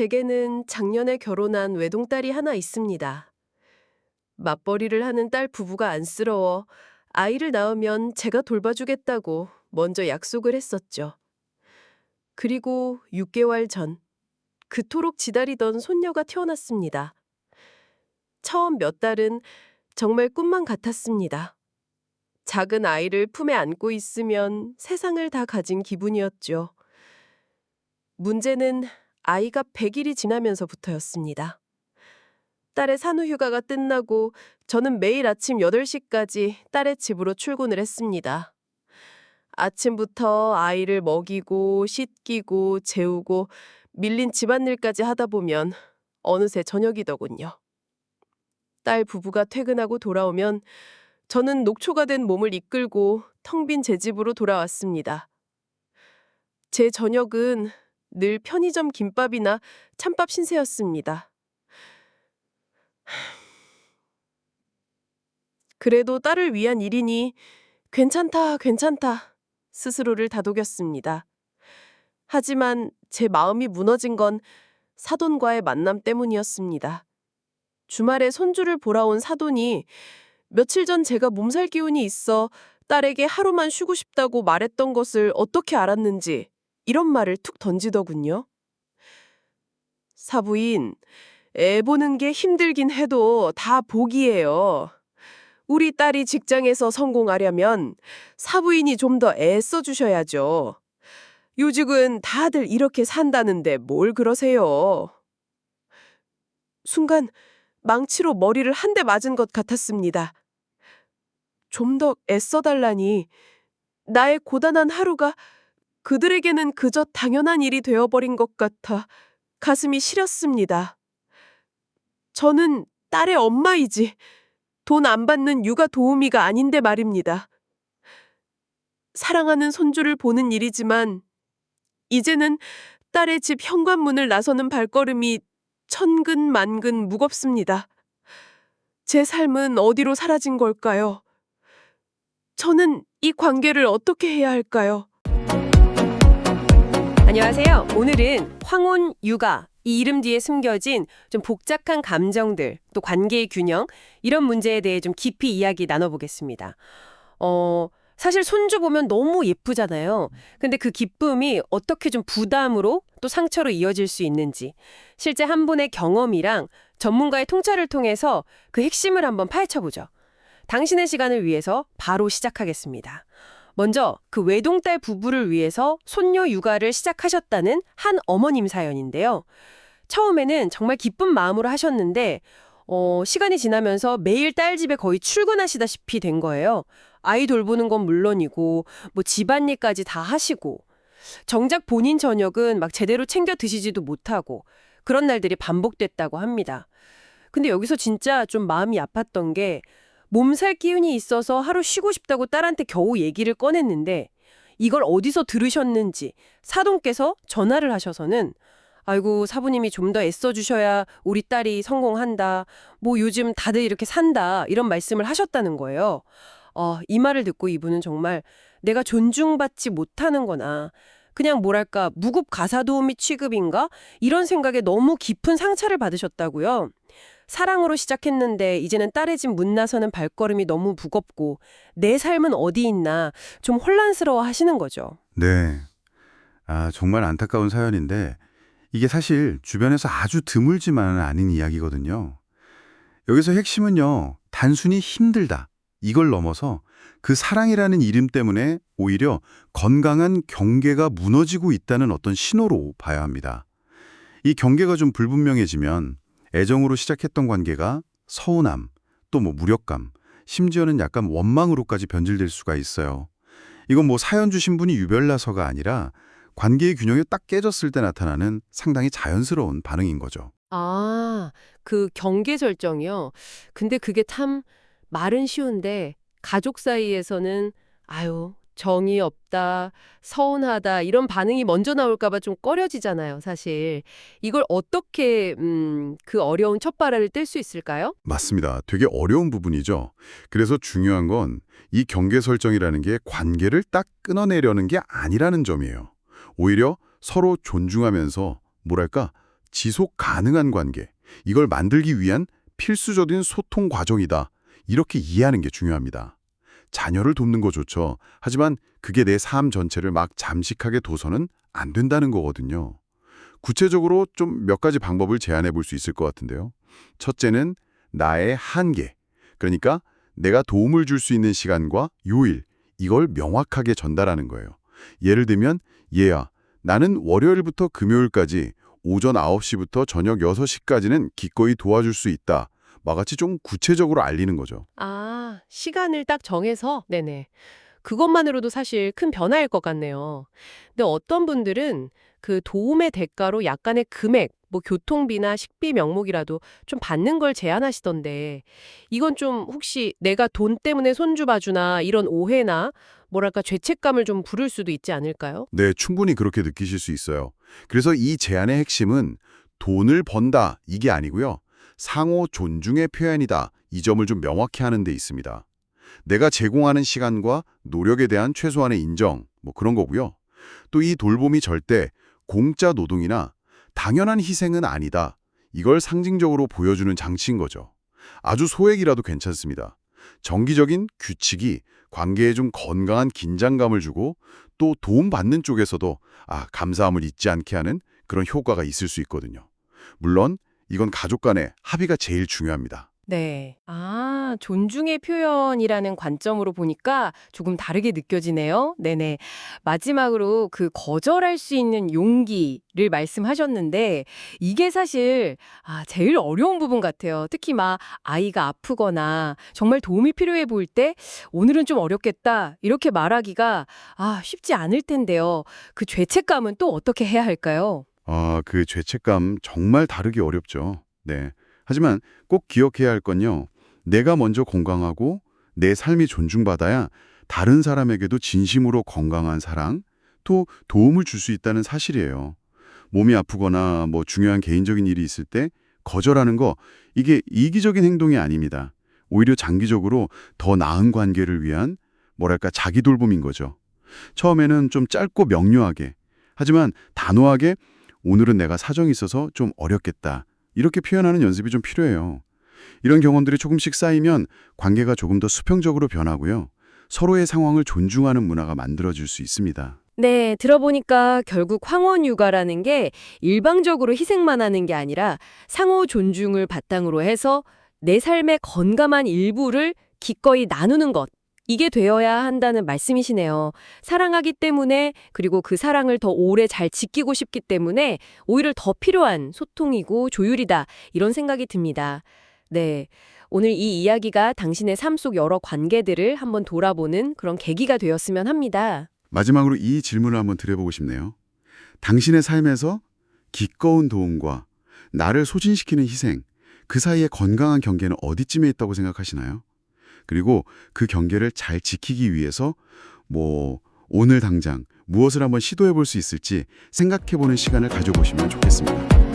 제게는 작년에 결혼한 외동딸이 하나 있습니다. 맞벌이를 하는 딸 부부가 안쓰러워 아이를 낳으면 제가 돌봐주겠다고 먼저 약속을 했었죠. 그리고 6개월 전, 그토록 지다리던 손녀가 태어났습니다. 처음 몇 달은 정말 꿈만 같았습니다. 작은 아이를 품에 안고 있으면 세상을 다 가진 기분이었죠. 문제는 아이가 100일이 지나면서부터였습니다. 딸의 산후휴가가 끝나고 저는 매일 아침 8시까지 딸의 집으로 출근을 했습니다. 아침부터 아이를 먹이고 씻기고 재우고 밀린 집안일까지 하다 보면 어느새 저녁이더군요. 딸 부부가 퇴근하고 돌아오면 저는 녹초가 된 몸을 이끌고 텅 빈 제 집으로 돌아왔습니다. 제 저녁은 늘 편의점 김밥이나 찬밥 신세였습니다. 그래도 딸을 위한 일이니 괜찮다, 괜찮다 스스로를 다독였습니다. 하지만 제 마음이 무너진 건 사돈과의 만남 때문이었습니다. 주말에 손주를 보러 온 사돈이 며칠 전 제가 몸살 기운이 있어 딸에게 하루만 쉬고 싶다고 말했던 것을 어떻게 알았는지 이런 말을 툭 던지더군요. 사부인, 애 보는 게 힘들긴 해도 다 복이에요. 우리 딸이 직장에서 성공하려면 사부인이 좀 더 애써 주셔야죠. 요직은 다들 이렇게 산다는데 뭘 그러세요? 순간 망치로 머리를 한 대 맞은 것 같았습니다. 좀 더 애써달라니 나의 고단한 하루가 그들에게는 그저 당연한 일이 되어버린 것 같아 가슴이 시렸습니다. 저는 딸의 엄마이지 돈 안 받는 육아 도우미가 아닌데 말입니다. 사랑하는 손주를 보는 일이지만 이제는 딸의 집 현관문을 나서는 발걸음이 천근만근 무겁습니다. 제 삶은 어디로 사라진 걸까요? 저는 이 관계를 어떻게 해야 할까요? 안녕하세요. 오늘은 황혼 육아 이 이름 뒤에 숨겨진 좀 복잡한 감정들 또 관계의 균형 이런 문제에 대해 좀 깊이 이야기 나눠보겠습니다. 어 사실 손주 보면 너무 예쁘잖아요. 근데 그 기쁨이 어떻게 좀 부담으로 또 상처로 이어질 수 있는지 실제 한 분의 경험이랑 전문가의 통찰을 통해서 그 핵심을 한번 파헤쳐 보죠. 당신의 시간을 위해서 바로 시작하겠습니다. 먼저 그 외동딸 부부를 위해서 손녀 육아를 시작하셨다는 한 어머님 사연인데요. 처음에는 정말 기쁜 마음으로 하셨는데 어, 시간이 지나면서 매일 딸 집에 거의 출근하시다시피 된 거예요. 아이 돌보는 건 물론이고 뭐 집안일까지 다 하시고 정작 본인 저녁은 막 제대로 챙겨 드시지도 못하고 그런 날들이 반복됐다고 합니다. 근데 여기서 진짜 좀 마음이 아팠던 게 몸살 기운이 있어서 하루 쉬고 싶다고 딸한테 겨우 얘기를 꺼냈는데 이걸 어디서 들으셨는지 사돈께서 전화를 하셔서는 아이고 사부님이 좀 더 애써 주셔야 우리 딸이 성공한다. 뭐 요즘 다들 이렇게 산다. 이런 말씀을 하셨다는 거예요. 어, 이 말을 듣고 이분은 정말 내가 존중받지 못하는 거나 그냥 뭐랄까 무급 가사도우미 취급인가 이런 생각에 너무 깊은 상처를 받으셨다고요. 사랑으로 시작했는데 이제는 딸의 집 문 나서는 발걸음이 너무 무겁고 내 삶은 어디 있나 좀 혼란스러워 하시는 거죠. 네. 아, 정말 안타까운 사연인데 이게 사실 주변에서 아주 드물지만은 아닌 이야기거든요. 여기서 핵심은요. 단순히 힘들다. 이걸 넘어서 그 사랑이라는 이름 때문에 오히려 건강한 경계가 무너지고 있다는 어떤 신호로 봐야 합니다. 이 경계가 좀 불분명해지면 애정으로 시작했던 관계가 서운함, 또 뭐 무력감, 심지어는 약간 원망으로까지 변질될 수가 있어요. 이건 뭐 사연 주신 분이 유별나서가 아니라 관계의 균형이 딱 깨졌을 때 나타나는 상당히 자연스러운 반응인 거죠. 아, 그 경계 설정이요. 근데 그게 참 말은 쉬운데 가족 사이에서는 아유, 정이 없다, 서운하다 이런 반응이 먼저 나올까 봐 좀 꺼려지잖아요, 사실. 이걸 어떻게 음, 그 어려운 첫발을 뗄 수 있을까요? 맞습니다. 되게 어려운 부분이죠. 그래서 중요한 건 이 경계 설정이라는 게 관계를 딱 끊어내려는 게 아니라는 점이에요. 오히려 서로 존중하면서 뭐랄까 지속 가능한 관계, 이걸 만들기 위한 필수적인 소통 과정이다. 이렇게 이해하는 게 중요합니다. 자녀를 돕는 거 좋죠. 하지만 그게 내 삶 전체를 막 잠식하게 둬서는 안 된다는 거거든요. 구체적으로 좀 몇 가지 방법을 제안해 볼 수 있을 것 같은데요. 첫째는 나의 한계. 그러니까 내가 도움을 줄 수 있는 시간과 요일, 이걸 명확하게 전달하는 거예요. 예를 들면, 얘야, 나는 월요일부터 금요일까지 오전 9시부터 저녁 6시까지는 기꺼이 도와줄 수 있다. 마같이 좀 구체적으로 알리는 거죠. 아, 시간을 딱 정해서? 네네. 그것만으로도 사실 큰 변화일 것 같네요. 근데 어떤 분들은 그 도움의 대가로 약간의 금액, 뭐 교통비나 식비 명목이라도 좀 받는 걸 제안하시던데 이건 좀 혹시 내가 돈 때문에 손주 봐주나 이런 오해나 뭐랄까 죄책감을 좀 부를 수도 있지 않을까요? 네, 충분히 그렇게 느끼실 수 있어요. 그래서 이 제안의 핵심은 돈을 번다 이게 아니고요. 상호 존중의 표현이다. 이 점을 좀 명확히 하는 데 있습니다. 내가 제공하는 시간과 노력에 대한 최소한의 인정, 뭐 그런 거고요. 또 이 돌봄이 절대 공짜 노동이나 당연한 희생은 아니다. 이걸 상징적으로 보여주는 장치인 거죠. 아주 소액이라도 괜찮습니다. 정기적인 규칙이 관계에 좀 건강한 긴장감을 주고 또 도움받는 쪽에서도 아, 감사함을 잊지 않게 하는 그런 효과가 있을 수 있거든요. 물론 이건 가족 간의 합의가 제일 중요합니다. 네. 아, 존중의 표현이라는 관점으로 보니까 조금 다르게 느껴지네요. 네네. 마지막으로 그 거절할 수 있는 용기를 말씀하셨는데 이게 사실 아, 제일 어려운 부분 같아요. 특히 막 아이가 아프거나 정말 도움이 필요해 보일 때 오늘은 좀 어렵겠다 이렇게 말하기가 아, 쉽지 않을 텐데요. 그 죄책감은 또 어떻게 해야 할까요? 아, 그 죄책감 정말 다르기 어렵죠. 네. 하지만 꼭 기억해야 할 건요. 내가 먼저 건강하고 내 삶이 존중받아야 다른 사람에게도 진심으로 건강한 사랑, 또 도움을 줄 수 있다는 사실이에요. 몸이 아프거나 뭐 중요한 개인적인 일이 있을 때 거절하는 거 이게 이기적인 행동이 아닙니다. 오히려 장기적으로 더 나은 관계를 위한 뭐랄까 자기 돌봄인 거죠. 처음에는 좀 짧고 명료하게 하지만 단호하게 오늘은 내가 사정이 있어서 좀 어렵겠다. 이렇게 표현하는 연습이 좀 필요해요. 이런 경험들이 조금씩 쌓이면 관계가 조금 더 수평적으로 변하고요. 서로의 상황을 존중하는 문화가 만들어질 수 있습니다. 네, 들어보니까 결국 황혼 육아라는 게 일방적으로 희생만 하는 게 아니라 상호 존중을 바탕으로 해서 내 삶의 건강한 일부를 기꺼이 나누는 것. 이게 되어야 한다는 말씀이시네요. 사랑하기 때문에 그리고 그 사랑을 더 오래 잘 지키고 싶기 때문에 오히려 더 필요한 소통이고 조율이다. 이런 생각이 듭니다. 네. 오늘 이 이야기가 당신의 삶 속 여러 관계들을 한번 돌아보는 그런 계기가 되었으면 합니다. 마지막으로 이 질문을 한번 드려보고 싶네요. 당신의 삶에서 기꺼운 도움과 나를 소진시키는 희생, 그 사이의 건강한 경계는 어디쯤에 있다고 생각하시나요? 그리고 그 경계를 잘 지키기 위해서 뭐 오늘 당장 무엇을 한번 시도해 볼 수 있을지 생각해 보는 시간을 가져보시면 좋겠습니다.